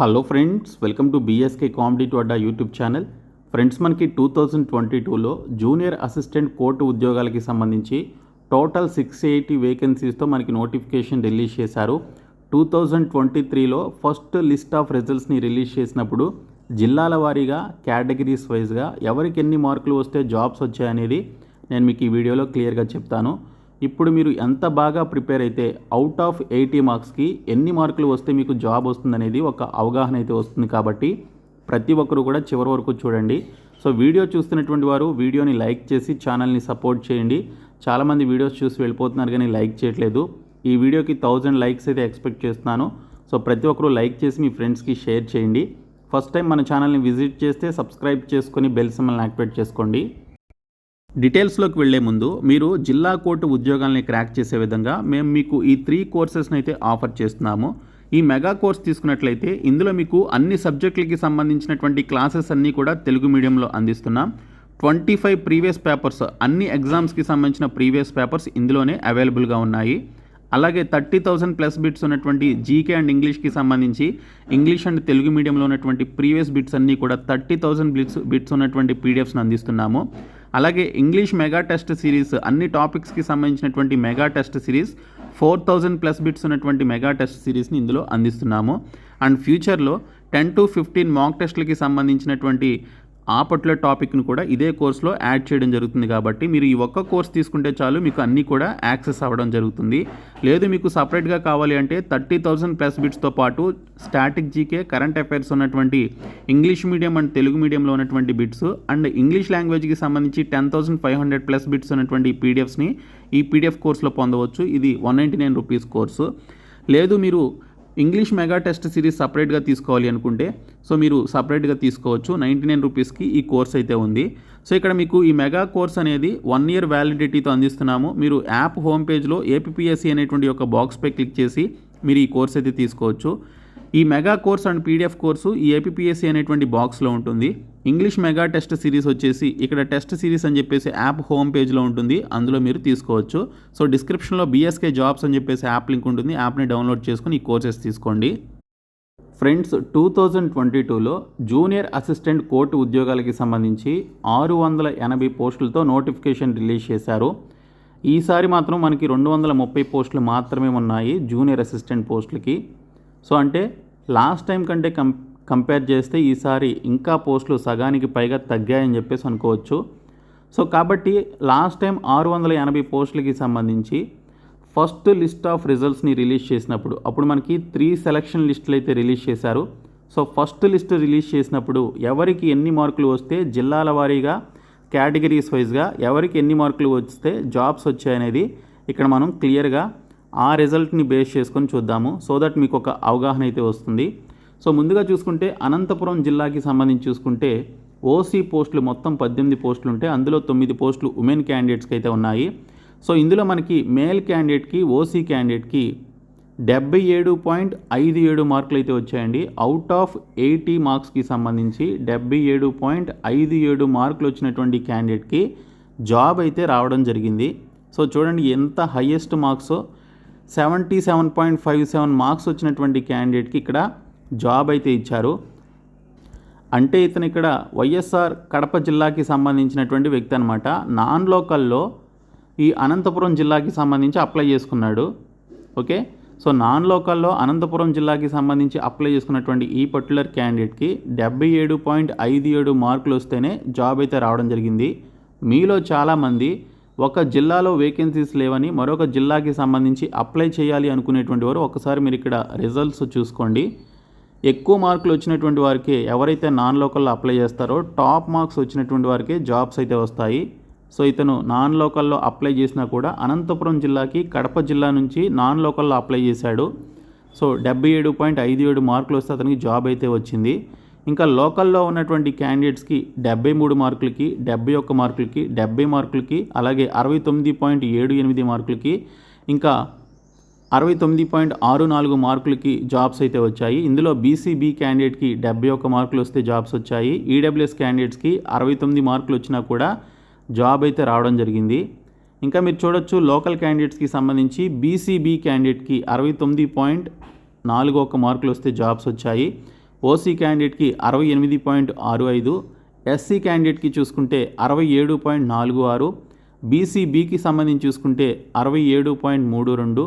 Hello friends welcome to BSK competitive Adda YouTube channel friends మనకి two thousand twenty టూలో junior assistant court ఉద్యోగాలకి సంబంధించి total six eighty వేకెన్సీస్తో మనకి notification release చేశారు. టూ థౌజండ్ ట్వంటీ త్రీలో ఫస్ట్ లిస్ట్ ఆఫ్ రిజల్ట్స్ని రిలీజ్ చేసినప్పుడు జిల్లాల వారీగా కేటగిరీస్ వైజ్గా ఎవరికి ఎన్ని మార్కులు వస్తే జాబ్స్ వచ్చాయనేది నేను మీకు ఈ వీడియోలో క్లియర్గా చెప్తాను. ఇప్పుడు మీరు ఎంత బాగా ప్రిపేర్ అయితే అవుట్ ఆఫ్ ఎయిటీ మార్క్స్కి ఎన్ని మార్కులు వస్తే మీకు జాబ్ వస్తుందనేది ఒక అవగాహన అయితే వస్తుంది కాబట్టి ప్రతి ఒక్కరు కూడా చివరి వరకు చూడండి. సో వీడియో చూస్తున్నటువంటి వారు వీడియోని లైక్ చేసి ఛానల్ని సపోర్ట్ చేయండి. చాలామంది వీడియోస్ చూసి వెళ్ళిపోతున్నారు కానీ లైక్ చేయట్లేదు. ఈ వీడియోకి థౌజండ్ లైక్స్ అయితే ఎక్స్పెక్ట్ చేస్తున్నాను. సో ప్రతి ఒక్కరు లైక్ చేసి మీ ఫ్రెండ్స్కి షేర్ చేయండి. ఫస్ట్ టైం మన ఛానల్ని విజిట్ చేస్తే సబ్స్క్రైబ్ చేసుకొని బెల్ సింబల్ని యాక్టివేట్ చేసుకోండి. డీటెయిల్స్లోకి వెళ్ళే ముందు మీరు జిల్లా కోర్టు ఉద్యోగాల్ని క్రాక్ చేసే విధంగా మేము మీకు ఈ త్రీ కోర్సెస్ని అయితే ఆఫర్ చేస్తున్నాము. ఈ మెగా కోర్స్ తీసుకున్నట్లయితే ఇందులో మీకు అన్ని సబ్జెక్టులకి సంబంధించినటువంటి క్లాసెస్ అన్నీ కూడా తెలుగు మీడియంలో అందిస్తున్నాం. ట్వంటీ ఫైవ్ ప్రీవియస్ పేపర్స్ అన్ని ఎగ్జామ్స్కి సంబంధించిన ప్రీవియస్ పేపర్స్ ఇందులోనే అవైలబుల్గా ఉన్నాయి. అలాగే థర్టీ థౌసండ్ ప్లస్ బిట్స్ ఉన్నటువంటి జీకే అండ్ ఇంగ్లీష్కి సంబంధించి ఇంగ్లీష్ అండ్ తెలుగు మీడియంలో ఉన్నటువంటి ప్రీవియస్ బిట్స్ అన్నీ కూడా థర్టీ థౌసండ్ బిట్స్ బిట్స్ ఉన్నటువంటి పీడిఎఫ్స్ని అందిస్తున్నాము. అలాగే ఇంగ్లీష్ మెగా టెస్ట్ సిరీస్ అన్ని టాపిక్స్కి సంబంధించినటువంటి mega test series four thousand plus bits ఉన్నటువంటి మెగా టెస్ట్ సిరీస్ని ఇందులో అందిస్తున్నాము. అండ్ ఫ్యూచర్లో టెన్ టు ఫిఫ్టీన్ మాక్ టెస్ట్లకి సంబంధించినటువంటి ఆ పర్టికులర్ టాపిక్ను కూడా ఇదే కోర్సులో యాడ్ చేయడం జరుగుతుంది కాబట్టి మీరు ఈ ఒక్క కోర్స్ తీసుకుంటే చాలు మీకు అన్నీ కూడా యాక్సెస్ అవ్వడం జరుగుతుంది. లేదు మీకు సపరేట్గా కావాలి అంటే థర్టీ థౌసండ్ ప్లస్ బిట్స్తో పాటు స్టాటిక్ జీకే కరెంట్ అఫైర్స్ ఉన్నటువంటి ఇంగ్లీష్ మీడియం అండ్ తెలుగు మీడియంలో ఉన్నటువంటి బిట్స్ అండ్ ఇంగ్లీష్ లాంగ్వేజ్కి సంబంధించి ten thousand five hundred plus bits ఉన్నటువంటి పీడిఎఫ్స్ని ఈ పీడిఎఫ్ కోర్సులో పొందవచ్చు. ఇది one ninety nine rupees course లేదు మీరు ఇంగ్లీష్ మెగా టెస్ట్ సిరీస్ సపరేట్గా తీసుకోవాలి అనుకుంటే సో మీరు సపరేట్గా తీసుకోవచ్చు. నైంటీ నైన్ రూపీస్కి ఈ కోర్స్ అయితే ఉంది. సో ఇక్కడ మీకు ఈ మెగా కోర్స్ అనేది వన్ ఇయర్ వ్యాలిడిటీతో అందిస్తున్నాము. మీరు యాప్ హోమ్ పేజ్లో ఏపీఎస్సి అనేటువంటి ఒక బాక్స్పై క్లిక్ చేసి మీరు ఈ కోర్స్ అయితే తీసుకోవచ్చు. ఈ mega course and PDF course ఈ ఏపీఎస్సి అనేటువంటి బాక్స్లో ఉంటుంది. ఇంగ్లీష్ మెగా టెస్ట్ సిరీస్ వచ్చేసి ఇక్కడ టెస్ట్ సిరీస్ అని చెప్పేసి యాప్ హోమ్ పేజ్లో ఉంటుంది. అందులో మీరు తీసుకోవచ్చు. సో డిస్క్రిప్షన్లో బీఎస్కే జాబ్స్ అని చెప్పేసి యాప్ లింక్ ఉంటుంది. యాప్ని డౌన్లోడ్ చేసుకుని ఈ కోర్సెస్ తీసుకోండి. ఫ్రెండ్స్ టూ థౌజండ్ ట్వంటీ టూలో జూనియర్ అసిస్టెంట్ కోర్టు ఉద్యోగాలకి సంబంధించి ఆరు వందల ఎనభై పోస్టులతో నోటిఫికేషన్ రిలీజ్ చేశారు. ఈసారి మాత్రం మనకి రెండు వందల ముప్పై పోస్టులు మాత్రమే ఉన్నాయి జూనియర్ అసిస్టెంట్ పోస్టులకి. సో అంటే లాస్ట్ టైం కంటే కం కంపేర్ చేస్తే ఈసారి ఇంకా పోస్టులు సగానికి పైగా తగ్గాయని చెప్పేసి అనుకోవచ్చు. సో కాబట్టి లాస్ట్ టైం ఆరు వందల ఎనభై పోస్టులకి సంబంధించి ఫస్ట్ లిస్ట్ ఆఫ్ రిజల్ట్స్ని రిలీజ్ చేసినప్పుడు అప్పుడు మనకి త్రీ సెలక్షన్ లిస్టులు అయితే రిలీజ్ చేశారు. సో ఫస్ట్ లిస్ట్ రిలీజ్ చేసినప్పుడు ఎవరికి ఎన్ని మార్కులు వస్తే జిల్లాల వారీగా కేటగిరీస్ వైజ్గా ఎవరికి ఎన్ని మార్కులు వస్తే జాబ్స్ వచ్చాయనేది ఇక్కడ మనం క్లియర్గా ఆ రిజల్ట్ని బేస్ చేసుకొని చూద్దాము. సో దట్ మీకు ఒక అవగాహన అయితే వస్తుంది. సో ముందుగా చూసుకుంటే అనంతపురం జిల్లాకి సంబంధించి చూసుకుంటే ఓసీ పోస్టులు మొత్తం పద్దెనిమిది పోస్టులు ఉంటే అందులో తొమ్మిది పోస్టులు ఉమెన్ క్యాండిడేట్స్కి అయితే ఉన్నాయి. సో ఇందులో మనకి మేల్ క్యాండిడేట్కి ఓసీ క్యాండిడేట్కి డెబ్బై ఏడు పాయింట్ ఐదు ఏడు మార్కులు అయితే వచ్చాయండి. అవుట్ ఆఫ్ ఎయిటీ మార్క్స్కి సంబంధించి డెబ్బై ఏడు పాయింట్ ఐదు ఏడు మార్కులు వచ్చినటువంటి క్యాండిడేట్కి జాబ్ అయితే రావడం జరిగింది. సో చూడండి ఎంత highest marks seventy seven point five seven marks వచ్చినటువంటి క్యాండిడేట్కి ఇక్కడ జాబ్ అయితే ఇచ్చారు. అంటే ఇతను ఇక్కడ వైఎస్ఆర్ కడప జిల్లాకి సంబంధించినటువంటి వ్యక్తి అనమాట నాన్ లోకల్లో ఈ అనంతపురం జిల్లాకి సంబంధించి అప్లై చేసుకున్నాడు. ఓకే? సో నాన్ లోకల్లో అనంతపురం జిల్లాకి సంబంధించి అప్లై చేసుకున్నటువంటి ఈ పర్టికులర్ క్యాండిడేట్కి డెబ్బై ఏడు పాయింట్ ఐదు ఏడు మార్కులు వస్తేనే జాబ్ అయితే రావడం జరిగింది. మీలో చాలామంది ఒక జిల్లాలో వేకెన్సీస్ లేవని మరొక జిల్లాకి సంబంధించి అప్లై చేయాలి అనుకునేటువంటి వారు ఒకసారి మీరు ఇక్కడ రిజల్ట్స్ చూసుకోండి. ఎక్కువ మార్కులు వచ్చినటువంటి వారికి ఎవరైతే నాన్ లోకల్లో అప్లై చేస్తారో టాప్ మార్క్స్ వచ్చినటువంటి వారికి జాబ్స్ అయితే వస్తాయి. సో ఇతను నాన్ లోకల్లో అప్లై చేసినా కూడా అనంతపురం జిల్లాకి కడప జిల్లా నుంచి నాన్ లోకల్లో అప్లై చేశాడు. సో డెబ్బై ఏడు పాయింట్ ఐదు ఏడు మార్కులు వస్తే అతనికి జాబ్ అయితే వచ్చింది. ఇంకా లోకల్లో ఉన్నటువంటి క్యాండిడేట్స్కి డెబ్బై మూడు మార్కులకి డెబ్బై ఒక్క మార్కులకి డెబ్బై మార్కులకి అలాగే అరవై తొమ్మిది పాయింట్ ఏడు ఎనిమిది మార్కులకి ఇంకా అరవై తొమ్మిది పాయింట్ ఆరు నాలుగు మార్కులకి జాబ్స్ అయితే వచ్చాయి. ఇందులో బీసీబీ క్యాండిడేట్కి డెబ్బై ఒక్క మార్కులు వస్తే జాబ్స్ వచ్చాయి. ఈడబ్ల్యూఎస్ క్యాండిడేట్స్కి అరవై తొమ్మిది మార్కులు వచ్చినా కూడా జాబ్ అయితే రావడం జరిగింది. ఇంకా మీరు చూడొచ్చు లోకల్ క్యాండిడేట్స్కి సంబంధించి బీసీబీ క్యాండిడేట్కి అరవై తొమ్మిది పాయింట్ నాలుగు ఒక్క మార్కులు వస్తే జాబ్స్ వచ్చాయి. ఓసీ క్యాండిడేట్కి అరవై ఎనిమిది పాయింట్ ఆరు ఐదు ఎస్సీ క్యాండిడేట్కి చూసుకుంటే అరవై ఏడు పాయింట్ నాలుగు ఆరు బీసీబీకి సంబంధించి చూసుకుంటే అరవై ఏడు పాయింట్ మూడు రెండు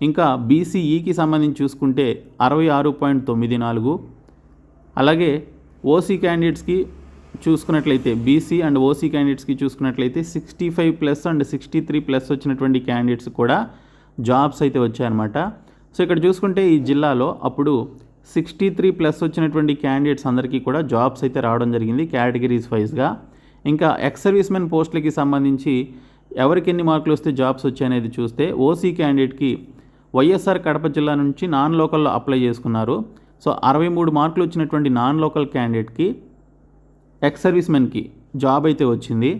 ఇంకా బీసీఈకి సంబంధించి చూసుకుంటే అరవై ఆరు పాయింట్ తొమ్మిది నాలుగు. అలాగే ఓసీ క్యాండిడేట్స్కి చూసుకున్నట్లయితే బీసీ అండ్ ఓసీ క్యాండిడేట్స్కి చూసుకున్నట్లయితే sixty five plus and sixty three plus వచ్చినటువంటి క్యాండిడేట్స్ కూడా జాబ్స్ అయితే వచ్చాయన్నమాట. సో ఇక్కడ చూసుకుంటే ఈ జిల్లాలో అప్పుడు సిక్స్టీ త్రీ ప్లస్ వచ్చినటువంటి క్యాండిడేట్స్ అందరికీ కూడా జాబ్స్ అయితే రావడం జరిగింది కేటగిరీస్ వైజ్గా ఇంకా ఎక్స్ సర్వీస్మెన్ పోస్టులకి సంబంధించి ఎవరికి ఎన్ని మార్కులు వస్తే జాబ్స్ వచ్చాయనేది చూస్తే ఓసీ క్యాండిడేట్కి వైఎస్ఆర్ కడప జిల్లా నుంచి నాన్ లోకల్లో అప్లై చేసుకున్నారు. సో అరవై మూడు మార్కులు వచ్చినటువంటి నాన్ లోకల్ క్యాండిడేట్కి ఎక్స్ సర్వీస్మెన్కి జాబ్ అయితే వచ్చింది.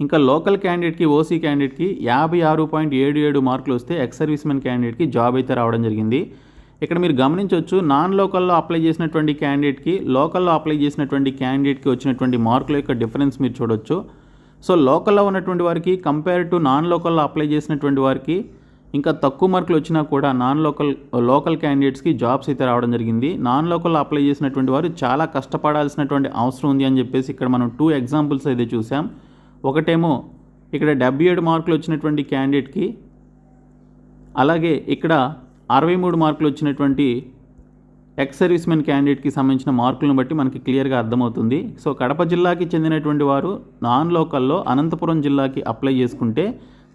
ఇంకా లోకల్ క్యాండిడేట్కి ఓసీ క్యాండిడేట్కి యాభై ఆరు పాయింట్ ఏడు ఏడు మార్కులు వస్తే ఎక్స్ సర్వీస్ మెన్ క్యాండిడేట్కి జాబ్ అయితే రావడం జరిగింది. ఇక్కడ మీరు గమనించవచ్చు నాన్ లోకల్లో అప్లై చేసినటువంటి క్యాండిడేట్కి లోకల్లో అప్లై చేసినటువంటి క్యాండిడేట్కి వచ్చినటువంటి మార్కుల యొక్క డిఫరెన్స్ మీరు చూడొచ్చు. సో లోకల్లో ఉన్నటువంటి వారికి కంపేర్ టు నాన్ లోకల్లో అప్లై చేసినటువంటి వారికి ఇంకా తక్కువ మార్కులు వచ్చినా కూడా నాన్ లోకల్ లోకల్ క్యాండిడేట్స్కి జాబ్స్ అయితే రావడం జరిగింది. నాన్ లోకల్లో అప్లై చేసినటువంటి వారు చాలా కష్టపడాల్సినటువంటి అవసరం ఉంది అని చెప్పేసి ఇక్కడ మనం టూ ఎగ్జాంపుల్స్ అయితే చూసాం. ఒకటేమో ఇక్కడ డెబ్బై ఏడు మార్కులు వచ్చినటువంటి క్యాండిడేట్కి అలాగే ఇక్కడ అరవై మూడు మార్కులు వచ్చినటువంటి ఎక్స్ సర్వీస్మెన్ క్యాండిడేట్కి సంబంధించిన మార్కులను బట్టి మనకి క్లియర్గా అర్థమవుతుంది. సో కడప జిల్లాకి చెందినటువంటి వారు నాన్ లోకల్లో అనంతపురం జిల్లాకి అప్లై చేసుకుంటే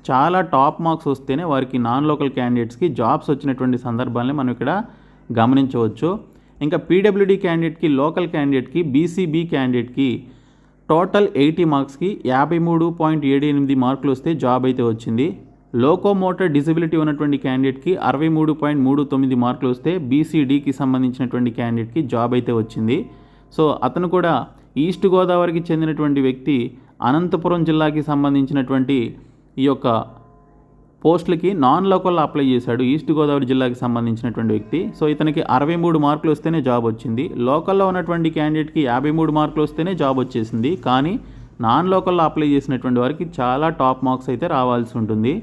చాలా టాప్ మార్క్స్ వస్తేనే వారికి నాన్ లోకల్ క్యాండిడేట్స్కి జాబ్స్ వచ్చినటువంటి సందర్భాలని మనం ఇక్కడ గమనించవచ్చు. ఇంకా పీడబ్ల్యూడీ క్యాండిడేట్కి లోకల్ క్యాండిడేట్కి బీసీబీ క్యాండిడేట్కి టోటల్ ఎయిటీ మార్క్స్కి యాభై మూడు పాయింట్ ఏడు ఎనిమిది మార్కులు వస్తే జాబ్ అయితే వచ్చింది. లోకోమోటర్ డిజబిలిటీ ఉన్నటువంటి క్యాండిడేట్కి అరవై మూడు పాయింట్ మూడు తొమ్మిది మార్కులు వస్తే బీసీడీకి సంబంధించినటువంటి క్యాండిడేట్కి జాబ్ అయితే వచ్చింది. సో అతను కూడా ఈస్ట్ గోదావరికి చెందినటువంటి వ్యక్తి అనంతపురం జిల్లాకి సంబంధించినటువంటి ఈ యొక్క పోస్టులకి నాన్ లోకల్లో అప్లై చేశాడు ఈస్ట్ గోదావరి జిల్లాకి సంబంధించినటువంటి వ్యక్తి. సో ఇతనికి అరవై మూడు మార్కులు వస్తేనే జాబ్ వచ్చింది. లోకల్లో ఉన్నటువంటి క్యాండిడేట్కి యాభై మూడు మార్కులు వస్తేనే జాబ్ వచ్చేసింది. కానీ నాన్ లోకల్లో అప్లై చేసినటువంటి వారికి చాలా టాప్ మార్క్స్ అయితే రావాల్సి ఉంటుంది.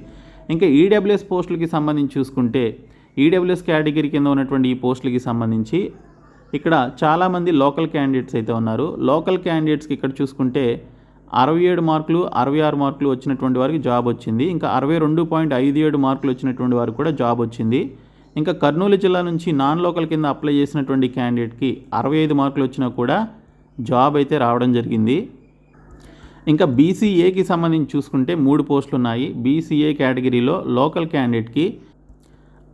ఇంకా ఈడబ్ల్యూఎస్ పోస్టులకి సంబంధించి చూసుకుంటే ఈడబ్ల్యూఎస్ కేటగిరీ కింద ఉన్నటువంటి ఈ పోస్టులకి సంబంధించి ఇక్కడ చాలామంది లోకల్ క్యాండిడేట్స్ అయితే ఉన్నారు. లోకల్ క్యాండిడేట్స్కి ఇక్కడ చూసుకుంటే అరవై ఏడు మార్కులు అరవై ఆరు మార్కులు వచ్చినటువంటి వారికి జాబ్ వచ్చింది. ఇంకా అరవై రెండు పాయింట్ ఐదు ఏడు మార్కులు వచ్చినటువంటి వారికి కూడా జాబ్ వచ్చింది. ఇంకా కర్నూలు జిల్లా నుంచి నాన్ లోకల్ కింద అప్లై చేసినటువంటి క్యాండిడేట్కి అరవై ఐదు మార్కులు వచ్చినా కూడా జాబ్ అయితే రావడం జరిగింది. ఇంకా బీసీఏకి సంబంధించి చూసుకుంటే మూడు పోస్టులు ఉన్నాయి బీసీఏ కేటగిరీలో లోకల్ క్యాండిడేట్కి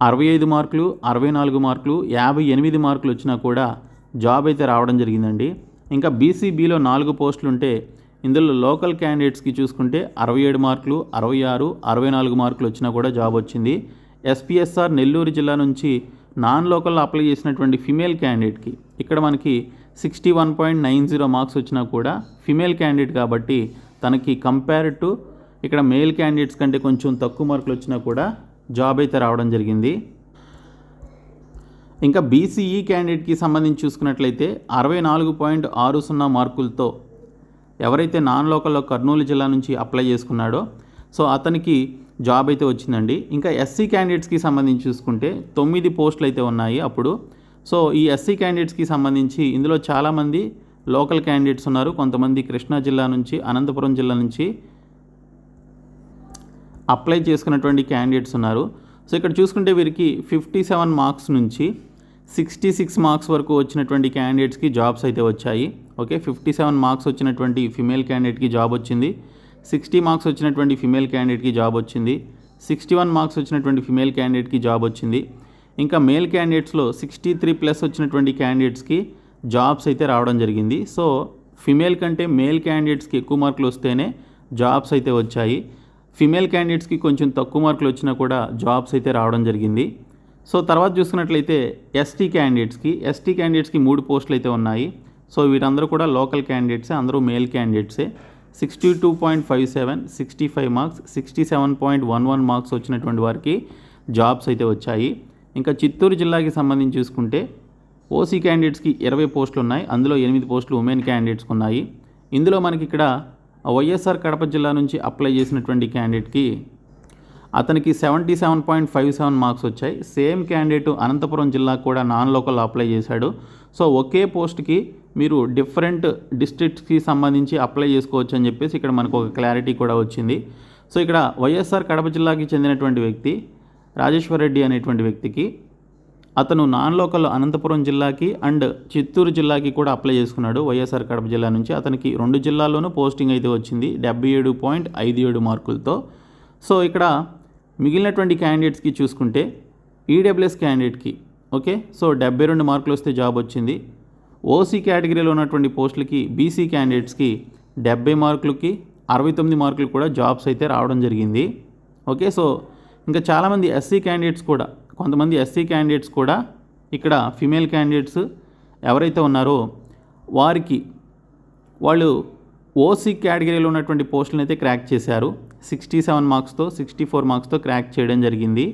అరవై ఐదు మార్కులు అరవై నాలుగు మార్కులు యాభై ఎనిమిది మార్కులు వచ్చినా కూడా జాబ్ అయితే రావడం జరిగిందండి. ఇంకా బీసీబీలో నాలుగు పోస్టులు ఉంటే ఇందులో లోకల్ క్యాండిడేట్స్కి చూసుకుంటే అరవై ఏడు మార్కులు అరవై ఆరు అరవై నాలుగు మార్కులు వచ్చినా కూడా జాబ్ వచ్చింది. ఎస్పీఎస్ఆర్ నెల్లూరు జిల్లా నుంచి నాన్ లోకల్ అప్లై చేసినటువంటి ఫిమేల్ క్యాండిడేట్కి ఇక్కడ మనకి sixty one point nine zero marks వచ్చినా కూడా ఫిమేల్ క్యాండిడేట్ కాబట్టి తనకి కంపేర్ టు ఇక్కడ మేల్ క్యాండిడేట్స్ కంటే కొంచెం తక్కువ మార్కులు వచ్చినా కూడా జాబ్ అయితే రావడం జరిగింది. ఇంకా బీసీఈ క్యాండిడేట్కి సంబంధించి చూసుకున్నట్లయితే అరవై నాలుగు పాయింట్ ఆరు సున్నా మార్కులతో ఎవరైతే నాన్ లోకల్లో కర్నూలు జిల్లా నుంచి అప్లై చేసుకున్నాడో సో అతనికి జాబ్ అయితే వచ్చిందండి. ఇంకా ఎస్సీ క్యాండిడేట్స్కి సంబంధించి చూసుకుంటే తొమ్మిది పోస్టులు అయితే ఉన్నాయి అప్పుడు. సో ఈ ఎస్సీ క్యాండిడేట్స్కి సంబంధించి ఇందులో చాలామంది లోకల్ క్యాండిడేట్స్ ఉన్నారు. కొంతమంది కృష్ణా జిల్లా నుంచి అనంతపురం జిల్లా నుంచి అప్లై చేసుకున్నటువంటి క్యాండిడేట్స్ ఉన్నారు. సో ఇక్కడ చూసుకుంటే వీరికి ఫిఫ్టీ సెవెన్ మార్క్స్ నుంచి సిక్స్టీ సిక్స్ మార్క్స్ వరకు వచ్చినటువంటి క్యాండిడేట్స్కి జాబ్స్ అయితే వచ్చాయి. ఓకే ఫిఫ్టీ సెవెన్ మార్క్స్ వచ్చినటువంటి ఫిమేల్ క్యాండిడేట్కి జాబ్ వచ్చింది. సిక్స్టీ మార్క్స్ వచ్చినటువంటి ఫిమేల్ క్యాండిడేట్కి జాబ్ వచ్చింది. సిక్స్టీ వన్ మార్క్స్ వచ్చినటువంటి ఫిమేల్ క్యాండిడేట్కి జాబ్ వచ్చింది. ఇంకా మేల్ క్యాండిడేట్స్లో సిక్స్టీ త్రీ ప్లస్ వచ్చినటువంటి క్యాండిడేట్స్కి జాబ్స్ అయితే రావడం జరిగింది. సో ఫిమేల్ కంటే మేల్ క్యాండిడేట్స్కి ఎక్కువ మార్కులు వస్తేనే జాబ్స్ అయితే వచ్చాయి. ఫిమేల్ క్యాండిడేట్స్కి కొంచెం తక్కువ మార్కులు వచ్చినా కూడా జాబ్స్ అయితే రావడం జరిగింది. సో తర్వాత చూసుకున్నట్లయితే ఎస్టీ క్యాండిడేట్స్కి ఎస్టీ క్యాండిడేట్స్కి మూడు పోస్టులు అయితే ఉన్నాయి. సో వీరందరూ కూడా లోకల్ క్యాండిడేట్సే అందరూ male క్యాండిడేట్సే sixty two point five seven sixty five marks sixty seven point one one marks వచ్చినటువంటి వారికి జాబ్స్ అయితే వచ్చాయి. ఇంకా చిత్తూరు జిల్లాకి సంబంధించి చూసుకుంటే ఓసీ క్యాండిడేట్స్కి ఇరవై పోస్టులు ఉన్నాయి. అందులో ఎనిమిది పోస్టులు ఉమెన్ క్యాండిడేట్స్కి ఉన్నాయి. ఇందులో మనకి ఇక్కడ వైఎస్ఆర్ కడప జిల్లా నుంచి అప్లై చేసినటువంటి క్యాండిడేట్కి అతనికి seventy seven point five seven marks వచ్చాయి. సేమ్ క్యాండిడేట్ అనంతపురం జిల్లాకు కూడా నాన్ లోకల్ అప్లై చేశాడు. సో ఒకే పోస్ట్కి మీరు డిఫరెంట్ డిస్ట్రిక్ట్స్కి సంబంధించి అప్లై చేసుకోవచ్చు అని చెప్పేసి ఇక్కడ మనకు ఒక క్లారిటీ కూడా వచ్చింది. సో ఇక్కడ వైఎస్ఆర్ కడప జిల్లాకి చెందినటువంటి వ్యక్తి రాజేశ్వర్ రెడ్డి అనేటువంటి వ్యక్తికి అతను నాన్ లోకల్ అనంతపురం జిల్లాకి అండ్ చిత్తూరు జిల్లాకి కూడా అప్లై చేసుకున్నాడు. వైఎస్ఆర్ కడప జిల్లా నుంచి అతనికి రెండు జిల్లాల్లోనూ పోస్టింగ్ అయితే వచ్చింది డెబ్బై ఏడు పాయింట్ ఐదు ఏడు మార్కులతో. సో ఇక్కడ మిగిలినటువంటి క్యాండిడేట్స్కి చూసుకుంటే ఈడబ్ల్యూఎస్ క్యాండిడేట్కి ఓకే? సో డెబ్బై రెండు మార్కులు వస్తే జాబ్ వచ్చింది. ఓసీ కేటగిరీలో ఉన్నటువంటి పోస్టులకి బీసీ క్యాండిడేట్స్కి డెబ్బై మార్కులకి అరవై తొమ్మిది మార్కులు కూడా జాబ్స్ అయితే రావడం జరిగింది. ఓకే? సో ఇంకా చాలామంది ఎస్సీ క్యాండిడేట్స్ కూడా కొంతమంది ఎస్సీ క్యాండిడేట్స్ కూడా ఇక్కడ ఫిమేల్ క్యాండిడేట్స్ ఎవరైతే ఉన్నారో వారికి వాళ్ళు ఓసీ కేటగిరీలో ఉన్నటువంటి పోస్టులను అయితే క్రాక్ చేశారు. సిక్స్టీ సెవెన్ మార్క్స్తో సిక్స్టీ ఫోర్ మార్క్స్తో క్రాక్ చేయడం జరిగింది.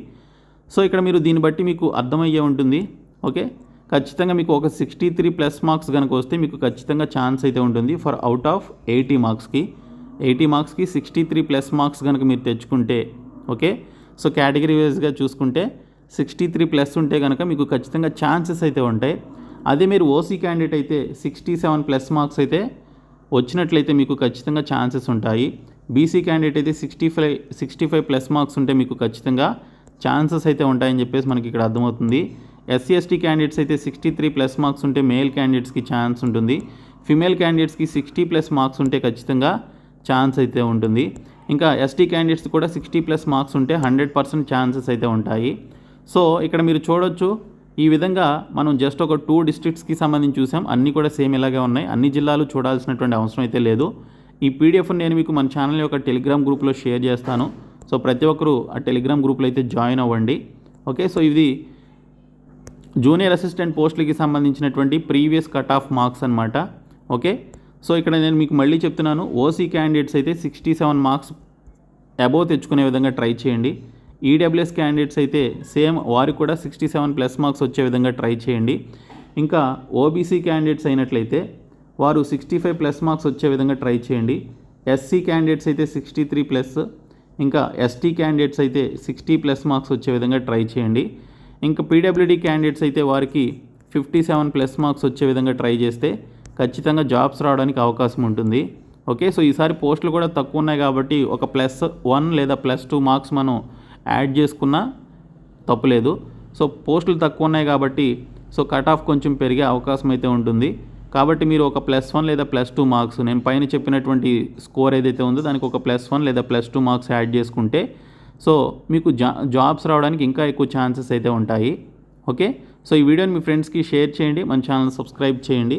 సో ఇక్కడ మీరు దీన్ని బట్టి మీకు అర్థమయ్యే ఉంటుంది. ఓకే? ఖచ్చితంగా మీకు ఒక సిక్స్టీ త్రీ ప్లస్ మార్క్స్ కనుక వస్తే మీకు ఖచ్చితంగా ఛాన్స్ అయితే ఉంటుంది ఫర్ అవుట్ ఆఫ్ ఎయిటీ మార్క్స్కి ఎయిటీ మార్క్స్కి సిక్స్టీ త్రీ ప్లస్ మార్క్స్ కనుక మీరు తెచ్చుకుంటే ఓకే? సో కేటగిరీ వైజ్గా చూసుకుంటే సిక్స్టీ త్రీ ప్లస్ ఉంటే కనుక మీకు ఖచ్చితంగా ఛాన్సెస్ అయితే ఉంటాయి. అదే మీరు ఓసీ క్యాండిడేట్ అయితే సిక్స్టీ సెవెన్ ప్లస్ మార్క్స్ అయితే వచ్చినట్లయితే మీకు ఖచ్చితంగా ఛాన్సెస్ ఉంటాయి. బీసీ క్యాండిడేట్ అయితే sixty five sixty five plus marks ఉంటే మీకు ఖచ్చితంగా ఛాన్సెస్ అయితే ఉంటాయని చెప్పేసి మనకి ఇక్కడ అర్థమవుతుంది. ఎస్సీ ఎస్టీ క్యాండిడేట్స్ అయితే సిక్స్టీ త్రీ ప్లస్ మార్క్స్ ఉంటే మేల్ క్యాండిడేట్స్కి ఛాన్స్ ఉంటుంది. ఫిమేల్ క్యాండిడేట్స్కి సిక్స్టీ ప్లస్ మార్క్స్ ఉంటే ఖచ్చితంగా ఛాన్స్ అయితే ఉంటుంది. ఇంకా ఎస్టీ క్యాండిడేట్స్ కూడా సిక్స్టీ ప్లస్ మార్క్స్ ఉంటే హండ్రెడ్ పర్సెంట్ ఛాన్సెస్ అయితే ఉంటాయి. సో ఇక్కడ మీరు చూడొచ్చు ఈ విధంగా మనం జస్ట్ ఒక టూ డిస్ట్రిక్ట్స్కి సంబంధించి చూసాం. అన్నీ కూడా సేమ్ ఇలాగే ఉన్నాయి. అన్ని జిల్లాలు చూడాల్సినటువంటి అవసరం అయితే లేదు. ఈ పీడిఎఫ్ నేను మీకు మన ఛానల్ యొక్క టెలిగ్రామ్ గ్రూప్లో షేర్ చేస్తాను. సో ప్రతి ఒక్కరూ ఆ టెలిగ్రామ్ గ్రూప్లో అయితే జాయిన్ అవ్వండి. ఓకే సో ఇది జూనియర్ అసిస్టెంట్ పోస్టులకి సంబంధించినటువంటి ప్రీవియస్ కట్ ఆఫ్ మార్క్స్ అనమాట ఓకే సో ఇక్కడ నేను మీకు మళ్ళీ చెప్తున్నాను ఓసీ క్యాండిడేట్స్ అయితే సిక్స్టీ సెవెన్ మార్క్స్ అబోవ్ తెచ్చుకునే విధంగా ట్రై చేయండి. ఈడబ్ల్యూఎస్ క్యాండిడేట్స్ అయితే సేమ్ వారికి కూడా సిక్స్టీ సెవెన్ ప్లస్ మార్క్స్ వచ్చే విధంగా ట్రై చేయండి. ఇంకా ఓబీసీ క్యాండిడేట్స్ అయినట్లయితే వారు సిక్స్టీ ఫైవ్ ప్లస్ మార్క్స్ వచ్చే విధంగా ట్రై చేయండి. ఎస్సీ క్యాండిడేట్స్ అయితే సిక్స్టీ త్రీ ప్లస్ ఇంకా ఎస్టీ క్యాండిడేట్స్ అయితే సిక్స్టీ ప్లస్ మార్క్స్ వచ్చే విధంగా ట్రై చేయండి. ఇంకా పీడబ్ల్యూడీ క్యాండిడేట్స్ అయితే వారికి ఫిఫ్టీ సెవెన్ ప్లస్ మార్క్స్ వచ్చే విధంగా ట్రై చేస్తే ఖచ్చితంగా జాబ్స్ రావడానికి అవకాశం ఉంటుంది. ఓకే సో ఈసారి పోస్టులు కూడా తక్కువ ఉన్నాయి కాబట్టి ఒక ప్లస్ వన్ లేదా ప్లస్ టూ మార్క్స్ మనం యాడ్ చేసుకున్నా తప్పులేదు. సో పోస్టులు తక్కువ ఉన్నాయి కాబట్టి సో కట్ ఆఫ్ కొంచెం పెరిగే అవకాశం అయితే ఉంటుంది. కాబట్టి మీరు ఒక ప్లస్ వన్ లేదా ప్లస్ టూ మార్క్స్ నేను పైన చెప్పినటువంటి స్కోర్ ఏదైతే ఉందో దానికి ఒక ప్లస్ వన్ లేదా ప్లస్ టూ మార్క్స్ యాడ్ చేసుకుంటే సో మీకు జా జాబ్స్ రావడానికి ఇంకా ఎక్కువ ఛాన్సెస్ అయితే ఉంటాయి. ఓకే సో ఈ వీడియోని మీ ఫ్రెండ్స్కి షేర్ చేయండి మన ఛానల్ సబ్స్క్రైబ్ చేయండి.